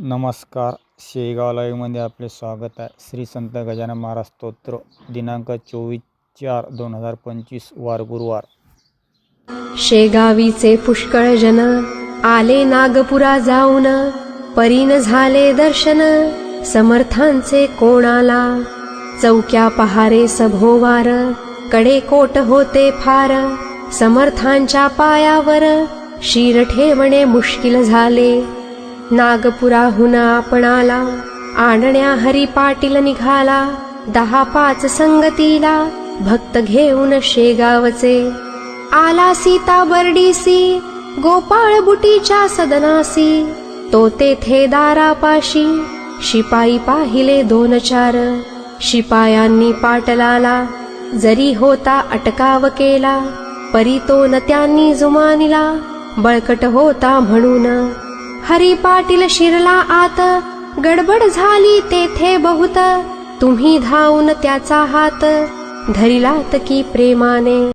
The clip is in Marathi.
नमस्कार. शेगाव लाईव्हमध्ये आपले स्वागत आहे. श्री संत गजानन महाराज स्तोत्र दिनांक चोवीस चार दोन हजार पंचवीस वार गुरुवार. शेगावीचे पुष्कळ जन आले नागपुरा जाऊन. परीन झाले दर्शन समर्थांचे कोणाला? चौक्या पहारे सभोवारकडे कोट होते फार. समर्थांच्या पायावर शिर ठेवणे मुश्किल झाले. नागपुराहून आपणाला आणण्या हरी पाटील निघाला. दहा पाच संगतीला. भक्त घेऊन शेगावचे. आला सीता बर्डीसी. गोपाळ बुटीच्या सदनासी. तो तेथे दारापाशी. शिपाई पाहिले दोन चार. शिपायांनी पाटलाला जरी होता अटकाव केला. परी तो न त्यांनी जुमानिला. बळकट होता म्हणून. हरी पाटील शिरला आत गडबड झाली तेथे बहुत. तुम्ही धावून त्याचा हात धरिलात की प्रेमाने.